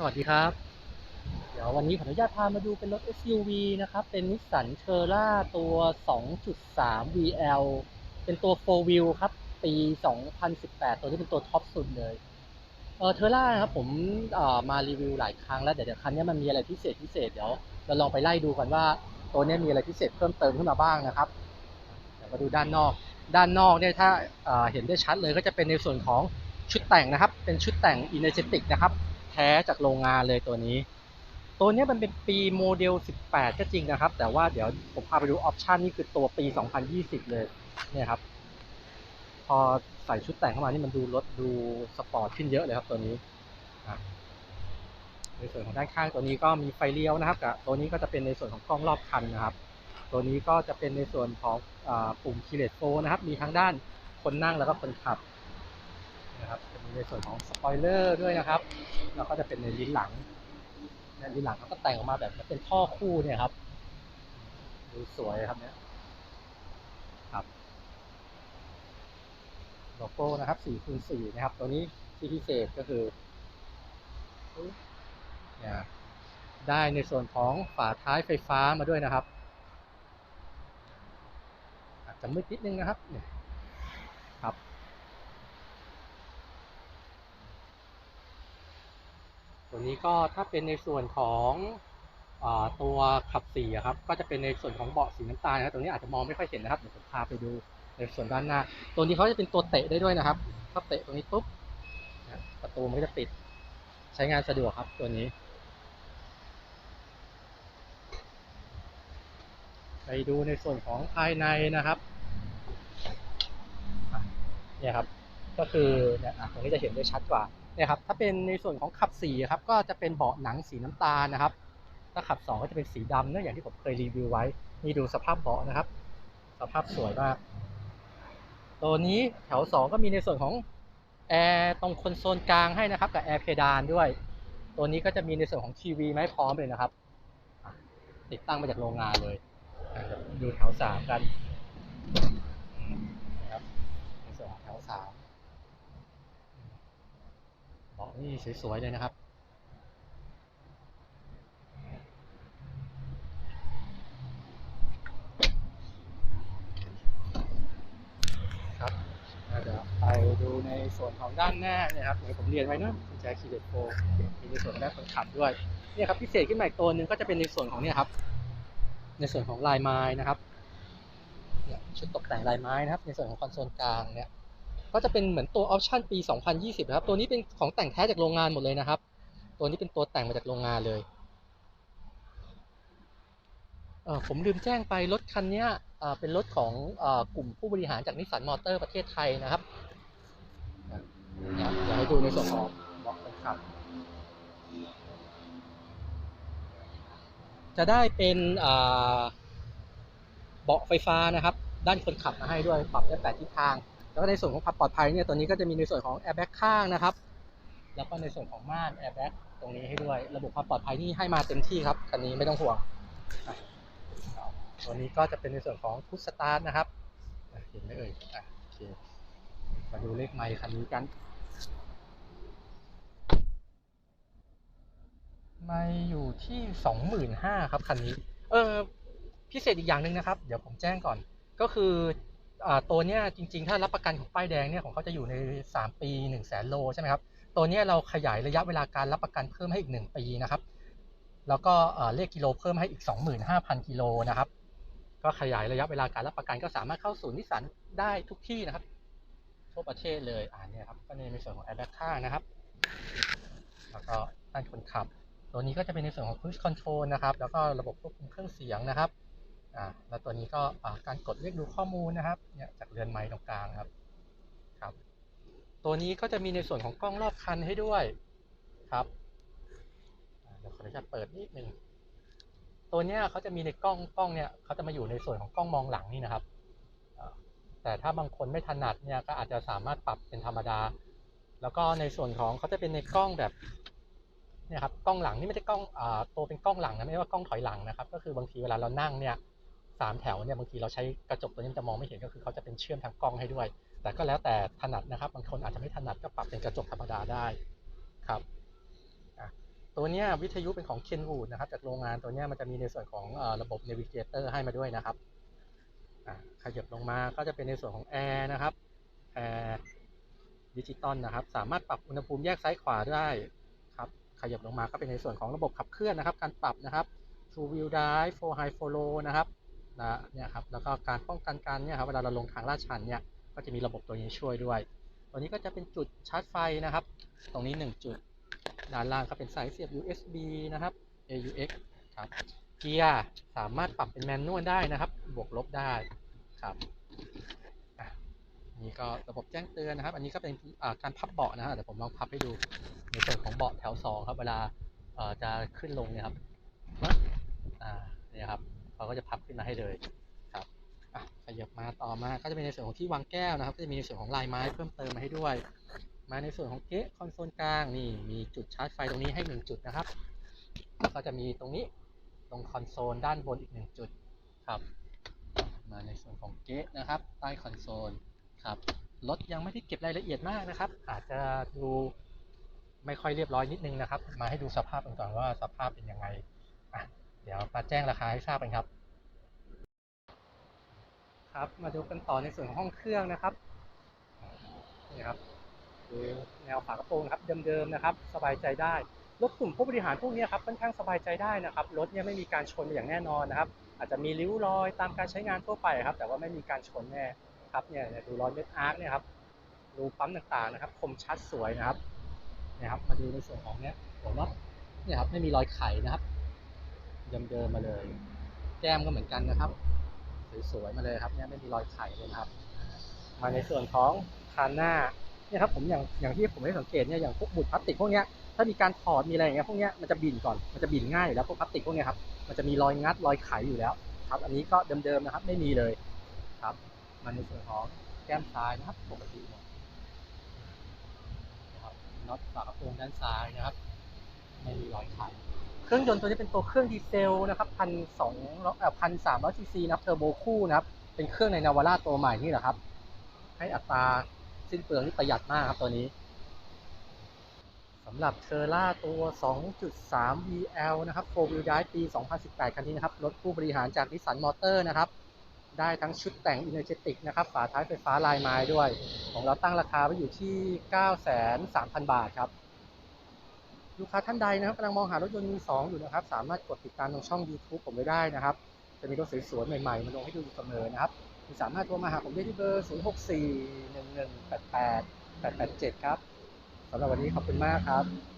สวัสดีครับ เดี๋ยววันนี้ขออนุญาตพามาดูเป็นรถ SUV นะครับ เป็นนิสสันเชอร่าตัว 2.3 VL เป็นตัว 4 wheel ครับ ปี 2018 ตัวนี้เป็นตัวท็อปสุดเลย เออเทอร่านะครับผมเอ่อมารีวิวหลายครั้งแล้ว เดี๋ยวคันนี้มันมีอะไรพิเศษพิเศษเดี๋ยวเราลองไปไล่ดูกันว่า ตัวนี้มีอะไรพิเศษเพิ่มเติมขึ้นมาบ้างนะครับเดี๋ยวมาดูด้านนอก ด้านนอกเนี่ยถ้าเห็นได้ชัดเลยก็จะเป็นในส่วนของชุดแต่งนะครับ เป็นชุดแต่ง Energetic นะครับ ท้จากโรงงานเลยตัวนี้ ตัวนี้มันเป็นปีโมเดล 18 ก็จริงนะครับ แต่ว่าเดี๋ยวผมพาไปดูออปชันนี่คือตัวปี 2020 เลยเนี่ยครับ พอใส่ชุดแต่งเข้ามานี่มันดูรถดูสปอร์ตขึ้นเยอะเลยครับตัวนี้ในส่วนของด้านข้างตัวนี้ก็มีไฟเลี้ยวนะครับกับตัวนี้ก็จะเป็นในส่วนของกล้องรอบคันนะครับ ตัวนี้ก็จะเป็นในส่วนของอปุ่มคีเลสโฟนะครับ มีทั้งด้านคนนั่งแล้วก็คนขับ นะครับจะมีในส่วนของสปอยเลอร์ด้วยนะครับ แล้วก็จะเป็นในลิ้นหลังเนี่ยลิ้นหลังเขาก็แต่งออกมาแบบเป็นท่อคู่เนี่ยครับดูสวยครับเนี่ยครับโลโก้นะครับ4คูณ4นะครับ ตัวนี้ที่พิเศษก็คือเนี่ยได้ในส่วนของฝาท้ายไฟฟ้ามาด้วยนะครับ อาจจะมืดนิดนึงนะครับเนี่ยครับ ตัวนี้ก็ถ้าเป็นในส่วนของอตัวขับสีครับก็จะเป็นในส่วนของเบาะสีน้ำตาลนะครับตรงนี้อาจจะมองไม่ค่อยเห็นนะครับเดี๋ยวผมพาไปดูในส่วนด้านหน้า ตัวนี้เขาจะเป็นตัวเตะได้ด้วยนะครับถ้าเตะตรงนี้ปุ๊บประตูมันก็จะปิดใช้งานสะดวกครับตัวนี้ ไปดูในส่วนของภายในนะครับเนี่ยครับ ก็คือเนี่ยอะตรงนี้จะเห็นได้ชัดกว่าเนี่ยครับถ้าเป็นในส่วนของขับสีครับก็จะเป็นเบาะหนังสีน้ำตาลนะครับ ถ้าขับสองก็จะเป็นสีดำเนื่ออย่างที่ผมเคยรีวิวไว้นี่ดูสภาพเบาะนะครับ สภาพสวยมาก ตัวนี้แถวสองก็มีในส่วนของแอร์ตรงคอนโซลกลางให้นะครับ กับแอร์เพดานด้วย ตัวนี้ก็จะมีในส่วนของทีวีไม้พร้อมเลยนะครับ ติดตั้งมาจากโรงงานเลยดูแถวสามกันนะครับในส่วนของแถวสามเบาะ นี่สวยๆเลยนะครับ ครับเราจะไปดูในส่วนของด้านหน้าเนี่ยครับอย่างที่ผมเรียนไว้เนะกุญแจคีย์เลสโฟมีในส่วนของด้านคนขับด้วย เนี่ยครับพิเศษขึ้นมาอีกตัวหนึ่งก็จะเป็นในส่วนของเนี่ยครับ ในส่วนของลายไม้นะครับเนี่ยชุดตกแต่งลายไม้นะครับ ในส่วนของคอนโซลกลางเนี่ย ก็จะเป็นเหมือนตัวออปชันปี 2020นะครับ ตัวนี้เป็นของแต่งแท้จากโรงงานหมดเลยนะครับ ตัวนี้เป็นตัวแต่งมาจากโรงงานเลยเออผมลืมแจ้งไปรถคันนี้เป็นรถของอกลุ่มผู้บริหารจากนิสสันมอเตอร์ประเทศไทยนะครับนะครับเดี๋ยวให้ดูในส่วนของเบาะคนขับ จะได้เป็นเบาะไฟฟ้านะครับ ด้านคนขับมาให้ด้วยปรับได้แปดทิศทาง แล้วก็ในส่วนของความปลอดภัยเนี่ยตัวนี้ก็จะมีในส่วนของแอร์แบ็กข้างนะครับ แล้วก็ในส่วนของม่านแอร์แบ็กตรงนี้ให้ด้วย ระบบความปลอดภัยนี่ให้มาเต็มที่ครับคันนี้ไม่ต้องห่วงตัวนี้ก็จะเป็นในส่วนของพุชสตาร์ทนะครับเห็นไหมเอ่ยโอเคมาดูเลขไมค์คันนี้กัน ไม่อยู่ที่สองหมื่นห้าครับคันนี้ เออพิเศษอีกอย่างหนึ่งนะครับ เดี๋ยวผมแจ้งก่อน ก็คือ ตัวเนี้ยจริงๆ ถ้ารับประกันของป้ายแดงเนี่ยของเขาจะอยู่ใน 3 ปี1 0 0 0 0แสนโลใช่ไหมครับตัวเนี้ยเราขยายระยะเวลาการรับประกันเพิ่มให้อีก 1 ปีนะครับ แล้วก็เลขกิโลเพิ่มให้อีก 25,000 กิโลนะครับก็ขยายระยะเวลาการรับประกันก็สามารถเข้าศูนย์นิสสันได้ทุกที่นะครับทั่วประเทศเลยอ่าเนี่ยครับก็ในส่วนของแอร์แบ็กข้างนะครับ แล้วก็ด้านคนขับ ตัวนี้ก็จะเป็นในส่วนของ cruise control นะครับ แล้วก็ระบบควบคุมเครื่องเสียงนะครับ อ่าแล้วตัวนี้ก็การกดเรียกดูข้อมูลนะครับเนี่ยจากเรือนไม้ตรงกลางครับครับ ตัวนี้ก็จะมีในส่วนของกล้องรอบคันให้ด้วยครับเดี๋ยวขออนุญาตเปิดนิดนึงตัวเนี้ยเขาจะมีในกล้องกล้องเนี่ยเขาจะมาอยู่ในส่วนของกล้องมองหลังนี่นะครับแต่ถ้าบางคนไม่ถนัดเนี่ยก็อาจจะสามารถปรับเป็นธรรมดา แล้วก็ในส่วนของเขาจะเป็นในกล้องแบบเนี่ยครับกล้องหลังนี่ไม่ใช่กล้องอ่าตัวเป็นกล้องหลังนะไม่ใช่ว่ากล้องถอยหลังนะครับ ก็คือบางทีเวลาเรานั่งเนี่ย สามแถวเนี่ยบางทีเราใช้กระจกตัวนี้มันจะมองไม่เห็นก็คือเขาจะเป็นเชื่อมทางกล้องให้ด้วย แต่ก็แล้วแต่ถนัดนะครับบางคนอาจจะไม่ถนัดก็ปรับเป็นกระจกธรรมดาได้ครับตัวนี้วิทยุเป็นของ Kenwood นะครับจากโรงงานตัวนี้มันจะมีในส่วนของระบบ Navigator ให้มาด้วยนะครับขยับลงมาก็จะเป็นในส่วนของแอร์นะครับแอร์ดิจิตอลนะครับ สามารถปรับอุณหภูมิแยกซ้ายขวาได้ครับขยับลงมาก็เป็นในส่วนของระบบขับเคลื่อนนะครับ การปรับนะครับ two wheel drive four high four low นะครับ นะเนี่ยครับแล้วก็การป้องกันการเนี่ยครับเวลาเราลงทางลาดชันเนี่ยก็จะมีระบบตัวนี้ช่วยด้วย ตัวนี้ก็จะเป็นจุดชาร์จไฟนะครับ ตรงนี้ 1 จุด ด้านล่างก็เป็นสายเสียบ USB นะครับ AUX ครับเกียร์สามารถปรับเป็นแมนนวลได้นะครับ บวกลบได้ครับนี่ก็ระบบแจ้งเตือนนะครับ อันนี้ก็เป็นการพับเบาะนะฮะเดี๋ยวผมลองพับให้ดูในส่วนของเบาะแถว 2 ครับ เวลาจะขึ้นลงเนี่ยครับเนี่ยครับ เขาก็จะพับขึ้นมาให้เลยครับอะขยับมาต่อมาก็จะเป็นในส่วนของที่วางแก้วนะครับ ก็จะมีในส่วนของลายไม้เพิ่มเติมมาให้ด้วย มาในส่วนของเก๊ะคอนโซลกลางนี่มีจุดชาร์จไฟตรงนี้ให้1จุดนะครับแล้วก็จะมีตรงนี้ตรงคอนโซลด้านบนอีก1จุดครับมาในส่วนของเก๊ะนะครับใต้คอนโซลครับรถยังไม่ได้เก็บรายละเอียดมากนะครับ อาจจะดูไม่ค่อยเรียบร้อยนิดนึงนะครับ มาให้ดูสภาพกันก่อนว่าสภาพเป็นยังไง ดี๋ยวมาแจ้งราคาให้ทราบกันครับ ครับมาดูกันต่อในส่วนของห้องเครื่องนะครับนี่ครับดูแนวฝากระโปรงครับเดิมๆนะครับ สบายใจได้รถกลุ่มผู้บริหารพวกนี้ครับค่อนข้างสบายใจได้นะครับรถเนี่ยไม่มีการชนอย่างแน่นอนนะครับ อาจจะมีริ้วรอยตามการใช้งานทั่วไปครับ แต่ว่าไม่มีการชนแน่ครับเนี่ยเนี่ยดูรอยเม็ดอาร์คเนี่ยครับดูปั๊มต่างๆนะครับ คมชัดสวยนะครับนี่ครับ มาดูในส่วนของเนี้ยผมว่าเนี่ยครับไม่มีรอยไขนะครับ เดิมๆมาเลย แก้มก็เหมือนกันนะครับ สวยๆมาเลยครับเนี่ยไม่มีรอยไข่เลยครับ มาในส่วนของคานหน้าเนี่ยครับผมอย่างอย่างที่ผมได้สังเกตเนี่ยอย่างพวกบุดพลาสติกพวกเนี้ยถ้ามีการถอดมีอะไรอย่างเงี้ยพวกเนี้ยมันจะบินก่อนมันจะบินง่ายอยู่แล้วพวกพลาสติกพวกเนี้ยครับมันจะมีรอยงัดรอยไขอยู่แล้ว ครับอันนี้ก็เดิมๆนะครับ ไม่มีเลยครับ มาในส่วนของแก้มซ้ายนะครับปกติหมดนะครับน็อตฝากระโปรงด้านซ้ายนะครับไม่มีรอยไข เครื่องยนต์ตัวนี้เป็นตัวเครื่องดีเซลนะครับพันสองเอ่อพันสามร้อยซีซีนะครับเทอร์โบคู่นะครับ เป็นเครื่องในนาวาร่าตัวใหม่นี่แหละครับ ให้อัตราสิ้นเปลืองที่ประหยัดมากครับตัวนี้สำหรับเทอร่าตัว 2.3 VL นะครับ4 wheel drive ปี 2018 คันนี้นะครับ รถผู้บริหารจากนิสสันมอเตอร์นะครับ ได้ทั้งชุดแต่ง Energetic นะครับ ฝาท้ายไฟฟ้าลายไม้ด้วย ของเราตั้งราคาไว้อยู่ที่ 9,300 0 บาทครับ ลูกค้าท่านใดนะครับกำลังมองหารถยนต์มือสองอยู่นะครับ สามารถกดติดตามตรงช่อง YouTube ผมไว้ได้นะครับ จะมีรถสวยๆใหม่ๆมาลงให้ดูอยู่เสมอนะครับคุณสามารถโทรมาหาผมได้ที่เบอร์ 0 6 4 1 1 8 8 8 8 7 ครับสำหรับวันนี้ขอบคุณมากครับ